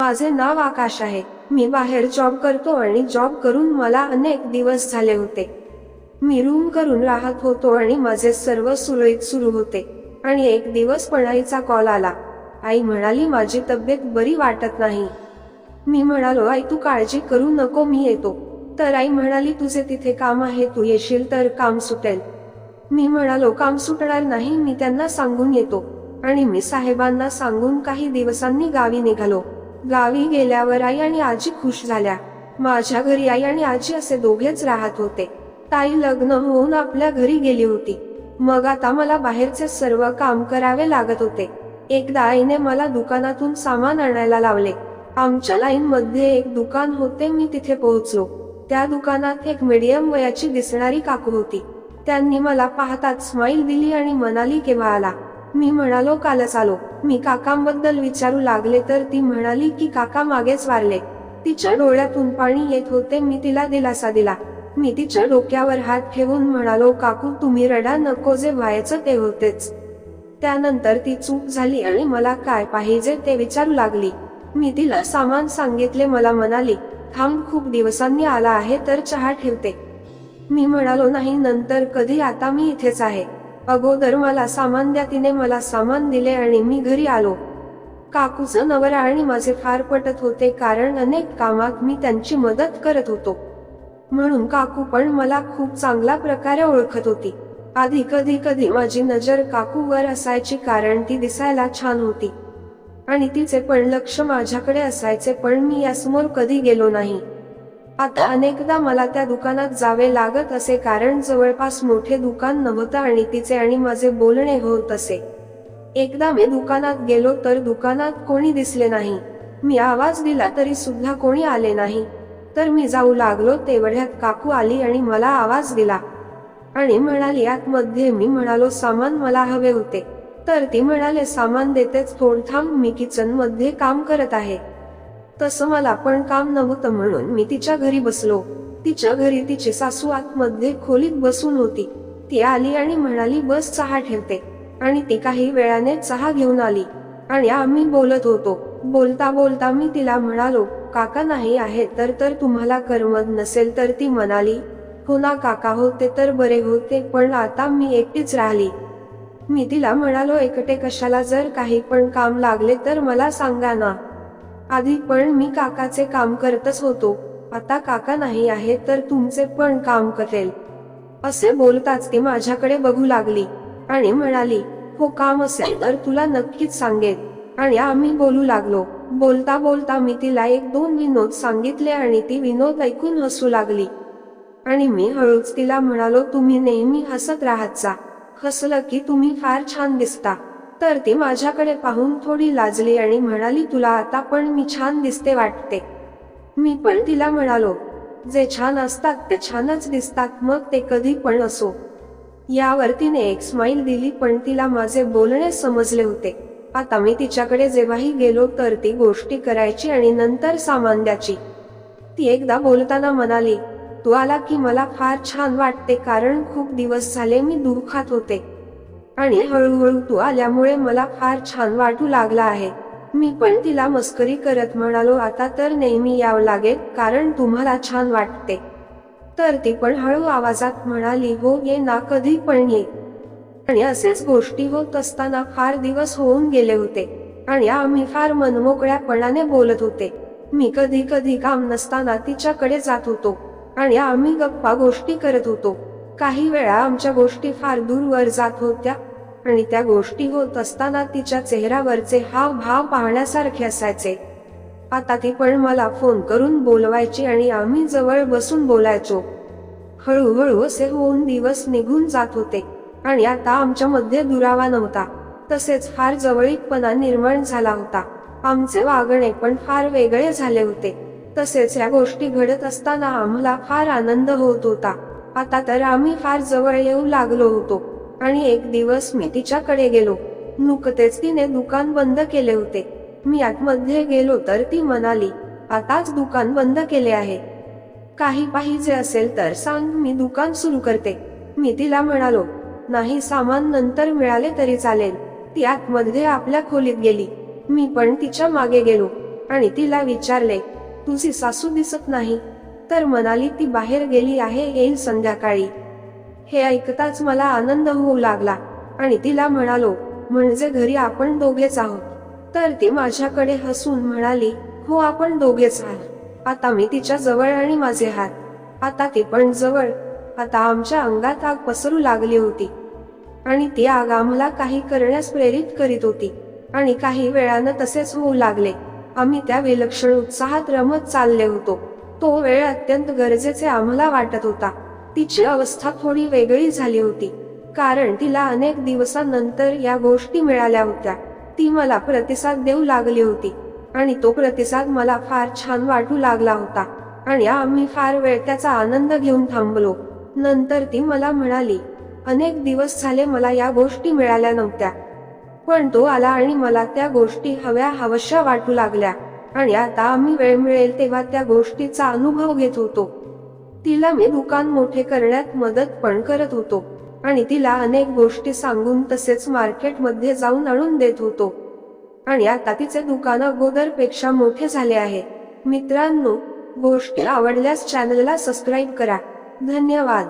माझे नाव आकाश आहे. मी बाहेर जॉब करतो आणि जॉब करून मला अनेक दिवस झाले होते. मी रूम करून राहत होतो आणि माझे सर्व सुरळीत सुरू होते. आणि एक दिवस पणाईचा कॉल आला. आई म्हणाली माझी तब्येत बरी वाटत नाही. मी म्हणालो आई तू काळजी करू नको मी येतो. तर आई म्हणाली तुझे तिथे काम आहे तू येशील तर काम सुटेल. मी म्हणालो काम सुटणार नाही मी त्यांना सांगून येतो. आणि मी साहेबांना सांगून काही दिवसांनी गावी निघालो. गावी गेल्यावर आई आणि आजी खुश झाल्या. माझ्या घरी आई आणि आजी असे दोघेच राहत होते. ताई लग्न होऊन आपल्या घरी गेली होती. मग आता मला बाहेरचे सर्व काम करावे लागत होते. एकदा आईने मला दुकानातून सामान आणायला लावले. आमच्या लाईन मध्ये एक दुकान होते मी तिथे पोहोचलो. त्या दुकानात एक मीडियम वयाची दिसणारी काकू होती. त्यांनी मला पाहताच स्माईल दिली आणि म्हणाली केव्हा आला? मी म्हणालो कालच आलो. मी काकांबद्दल विचारू लागले तर ती म्हणाली की काका मागेच वारले. तिच्या डोळ्यातून पाणी येत होते. मी तिला दिलासा दिला. मी तिच्या डोक्यावर हात ठेवून म्हणालो काकू तुम्ही रडा नको जे व्हायचं ते होतेच. त्यानंतर ती चूक झाली आणि मला काय पाहिजे ते विचारू लागली. मी तिला सामान सांगितले. मला म्हणाली थांब खूप दिवसांनी आला आहे तर चहा ठेवते. मी म्हणालो नाही नंतर कधी? आता मी इथेच आहे. अगोदर मला सामान द्या तिने मला सामान दिले आणि मी घरी आलो. काकूचं नवरा आणि माझे फार पटत होते कारण अनेक कामात मी त्यांची मदत करत होतो. म्हणून काकू पण मला खूप चांगल्या प्रकारे ओळखत होती. आधी कधी कधी माझी नजर काकूवर असायची कारण ती दिसायला छान होती. आणि तिचे पण लक्ष माझ्याकडे असायचे पण मी यासमोर कधी गेलो नाही. आता अनेकदा मला त्या दुकानात जावे लागत असे कारण जवळपास मोठे दुकान नव्हतं आणि तिचे आणि माझे बोलणे होत असे. एकदा मी दुकानात गेलो तर दुकानात कोणी दिसले नाही. मी आवाज दिला तरी सुद्धा कोणी आले नाही. तर मी जाऊ लागलो तेवढ्यात काकू आली आणि मला आवाज दिला. आणि म्हणाली आतमध्ये मी म्हणालो सामान मला हवे होते. तर ती म्हणाले सामान देतेच थोडथांब मी किचनमध्ये काम करत आहे. तसं मला पण काम नव्हतं म्हणून मी तिच्या घरी बसलो. तिच्या घरी तिची सासू आतमध्ये खोलीत बसून होती. ती आली आणि म्हणाली बस चहा ठेवते. आणि ती काही वेळाने चहा घेऊन आली. आणि आम्ही बोलत होतो. बोलता बोलता मी तिला म्हणालो काका नाही आहे तर तर तुम्हाला करमत नसेल तर ती म्हणाली हो ना काका होते तर बरे होते पण आता मी एकटीच राहिली. मी तिला म्हणालो एकटे कशाला जर काही पण काम लागले तर मला सांगा ना. आधी पण मी काकाचे काम करतच होतो. आता काका नाही आहे तर तुमचे पण काम करेल. असे बोलताच ती माझ्याकडे बघू लागली आणि म्हणाली हो काम असेल तर तुला नक्कीच सांगेन. आणि आम्ही बोलू लागलो. बोलता बोलता मी तिला एक दोन विनोद सांगितले आणि ती विनोद ऐकून हसू लागली. आणि मी हळूच तिला म्हणालो तुम्ही नेहमी हसत राहत जा. हसलं की तुम्ही फार छान दिसता. तर ती माझ्याकडे पाहून थोडी लाजली आणि म्हणाली तुला आता पण मी छान दिसते वाटते. मी पण तिला म्हणालो जे छान असतात ते छानच दिसतात मग ते कधी पण असो. यावर तिने एक स्माईल दिली पण तिला माझे बोलणे समजले होते. आता मी तिच्याकडे जेव्हाही गेलो तर ती गोष्टी करायची आणि नंतर सामान द्यायची. ती एकदा बोलताना म्हणाली तू आला की मला फार छान वाटते कारण खूप दिवस झाले मी दुःखात होते. आणि हळूहळू तू आल्यामुळे मला फार छान वाटू लागला आहे. मी पण तिला मस्करी करत म्हणालो आता तर नेहमी यावं लागेल कारण तुम्हाला छान वाटते. तर ती पण हळू आवाजात म्हणाली हो ये ना कधी पण ये. आणि असेच गोष्टी होत असताना फार दिवस होऊन गेले होते आणि आम्ही फार मनमोकळ्यापणाने बोलत होते. मी कधी कधी काम नसताना तिच्याकडे जात होतो आणि आम्ही गप्पा गोष्टी करत होतो. काही वेळा आमच्या गोष्टी फार दूरवर जात होत्या आणि त्या गोष्टी होत असताना तिच्या चेहऱ्यावरचे हावभाव पाहण्यासारखे असायचे. आता ती पण मला फोन करून बोलवायची आणि आम्ही जवळ बसून बोलायचो. हळूहळू असे होऊन दिवस निघून जात होते आणि आता आमच्यामध्ये दुरावा नव्हता. तसेच फार जवळीकपणा निर्माण झाला होता. आमचे वागणे पण फार वेगळे झाले होते. तसेच या गोष्टी घडत असताना आम्हाला फार आनंद होत होता. आता तर आम्ही फार जवळ येऊ लागलो होतो. आणि एक दिवस मी तिच्याकडे गेलो. नुकतेच तिने दुकान बंद केले होते. मी आतमध्ये गेलो तर ती म्हणाली आताच दुकान बंद केले आहे. काही पाहिजे असेल तर सांग मी दुकान सुरू करते. मी तिला म्हणालो नाही सामान नंतर मिळाले तरी चालेल. ती आतमध्ये आपल्या खोलीत गेली. मी पण तिच्यामागे गेलो आणि तिला विचारले तुझी सासू दिसत नाही. तर म्हणाली ती बाहेर गेली आहे येईल संध्याकाळी. हे ऐकताच मला आनंद होऊ लागला आणि तिला म्हणालो म्हणजे घरी आपण दोघेच आहोत. तर ती माझ्याकडे हसून म्हणाली हो आपण दोघेच आहात. आता मी तिच्या जवळ आणि माझे हात. आता ती पण जवळ. आता आमच्या अंगात आग पसरू लागली होती. आणि ती आग आम्हाला काही करण्यास प्रेरित करीत होती. आणि काही वेळानं तसेच होऊ लागले. आम्ही त्या विलक्षण उत्साहात रमत चालले होतो. तो वेळ अत्यंत गरजेचे आम्हाला वाटत होता. तिची अवस्था थोडी वेगळी झाली होती कारण तिला अनेक दिवसांनंतर या गोष्टी मिळाल्या होत्या. ती मला प्रतिसाद देऊ लागली होती आणि तो प्रतिसाद मला फार छान वाटू लागला होता आणि आम्ही फार वेळ त्याचा आनंद घेऊन थांबलो. नंतर ती मला म्हणाली अनेक दिवस झाले मला या गोष्टी मिळाल्या नव्हत्या पण तो आला आणि मला त्या गोष्टी हव्या हवशा वाटू लागल्या. आणि आता आम्ही वेळ मिळेल तेव्हा त्या गोष्टीचा अनुभव घेत होतो. तिला मी दुकान मोठे करण्यात मदत पण करत होतो आणि तिला अनेक गोष्टी सांगून तसेच मार्केटमध्ये जाऊन आणून देत होतो. आणि आता तिचे दुकान अगोदरपेक्षा मोठे झाले आहे. मित्रांनो गोष्टी आवडल्यास चॅनलला सबस्क्राईब करा. धन्यवाद.